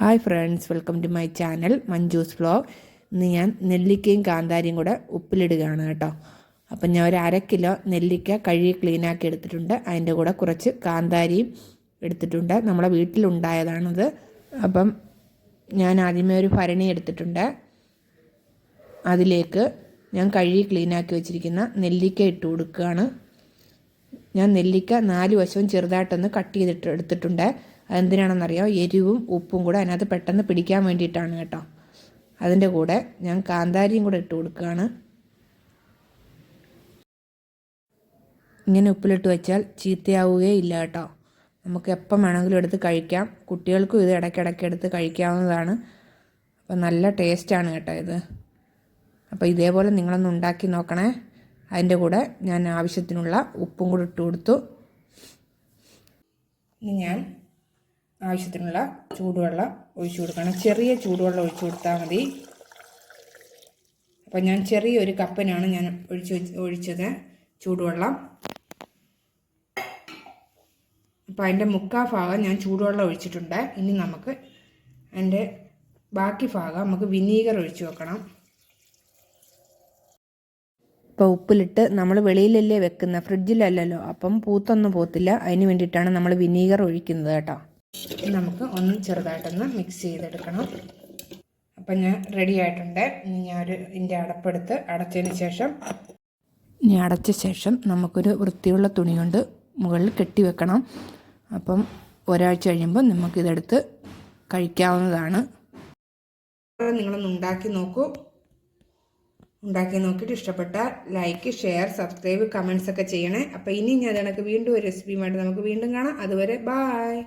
Hi friends welcome to my channel Manju's vlog ഇന്ന് ഞാൻ നെല്ലിക്കയും കാന്താരിയും കൂടെ ഉപ്പിലിടുകയാണ് കേട്ടോ. അപ്പം ഞാൻ ഒരു അര കിലോ നെല്ലിക്ക കഴുകി ക്ലീനാക്കി എടുത്തിട്ടുണ്ട്. അതിന്റെ കൂടെ കുറച്ച് കാന്താരിയും എടുത്തിട്ടുണ്ട്. നമ്മളെ വീട്ടിലുണ്ടായതാണത്. അപ്പം ഞാൻ ആദ്യമേ ഒരു ഭരണി എടുത്തിട്ടുണ്ട്. അതിലേക്ക് ഞാൻ കഴുകി ക്ലീനാക്കി വെച്ചിരിക്കുന്ന നെല്ലിക്ക ഇട്ട് കൊടുക്കുകയാണ്. ഞാൻ നെല്ലിക്ക നാല് വശവും ചെറുതായിട്ടൊന്ന് കട്ട് ചെയ്തിട്ട് എടുത്തിട്ടുണ്ട്. അതെന്തിനാണെന്നറിയാം? എരിവും ഉപ്പും കൂടെ അതിനകത്ത് പെട്ടെന്ന് പിടിക്കാൻ വേണ്ടിയിട്ടാണ് കേട്ടോ. അതിന്റെ കൂടെ ഞാൻ കാന്താരിയും കൂടെ ഇട്ട് കൊടുക്കുകയാണ്. ഇങ്ങനെ ഉപ്പിലിട്ട് വെച്ചാൽ ചീത്തയാവുകയേ ഇല്ല കേട്ടോ. നമുക്ക് എപ്പം വേണമെങ്കിലും എടുത്ത് കഴിക്കാം. കുട്ടികൾക്കും ഇത് ഇടയ്ക്കിടയ്ക്ക് എടുത്ത് കഴിക്കാവുന്നതാണ്. അപ്പം നല്ല ടേസ്റ്റാണ് കേട്ടോ ഇത്. അപ്പോൾ ഇതേപോലെ നിങ്ങളൊന്ന് ഉണ്ടാക്കി നോക്കണേ. അതിന്റെ കൂടെ ഞാൻ ആവശ്യത്തിനുള്ള ഉപ്പും കൂടി ഇട്ട് കൊടുത്തു. ഇനി ഞാൻ ആവശ്യത്തിനുള്ള ചൂടുവെള്ളം ഒഴിച്ചു കൊടുക്കണം. ചെറിയ ചൂടുവെള്ളം ഒഴിച്ചു കൊടുത്താൽ മതി. അപ്പം ഞാൻ ചെറിയൊരു കപ്പനാണ് ഞാൻ ഒഴിച്ച് ഒഴിച്ചത് ചൂടുവെള്ളം. അപ്പോൾ അതിന്റെ മുക്കാൽ ഭാഗം ഞാൻ ചൂടുവെള്ളം ഒഴിച്ചിട്ടുണ്ട്. ഇനി നമുക്ക് അതിന്റെ ബാക്കി ഭാഗം നമുക്ക് വിനീഗർ ഒഴിച്ചു വെക്കണം. ഇപ്പോൾ ഉപ്പിലിട്ട് നമ്മൾ വെളിയിലല്ലേ വെക്കുന്ന ഫ്രിഡ്ജിലല്ലല്ലോ അപ്പം പൂത്തൊന്നും പോത്തില്ല. അതിന് വേണ്ടിയിട്ടാണ് നമ്മൾ വിനീഗർ ഒഴിക്കുന്നത് കേട്ടോ. നമുക്ക് ഒന്ന് ചെറുതായിട്ടൊന്ന് മിക്സ് ചെയ്തെടുക്കണം. അപ്പം ഞാൻ റെഡി ആയിട്ടുണ്ട്. ഞാൻ ഒരു ഇതിന്റെ അടപ്പെടുത്ത് അടച്ചതിന് ശേഷം ഇനി അടച്ച ശേഷം നമുക്കൊരു വൃത്തിയുള്ള തുണി കൊണ്ട് മുകളിൽ കെട്ടി വെക്കണം. അപ്പം ഒരാഴ്ച കഴിയുമ്പോൾ നമുക്കിതെടുത്ത് കഴിക്കാവുന്നതാണ്. നിങ്ങളൊന്ന് ഉണ്ടാക്കി നോക്കൂ. ഉണ്ടാക്കി നോക്കിയിട്ട് ഇഷ്ടപ്പെട്ട ലൈക്ക് ഷെയർ സബ്സ്ക്രൈബ് കമൻസ് ഒക്കെ ചെയ്യണേ. അപ്പോൾ ഇനി ഞാൻ കണക്ക് വീണ്ടും ഒരു റെസിപ്പിയുമായിട്ട് നമുക്ക് വീണ്ടും കാണാം. അതുവരെ ബായ്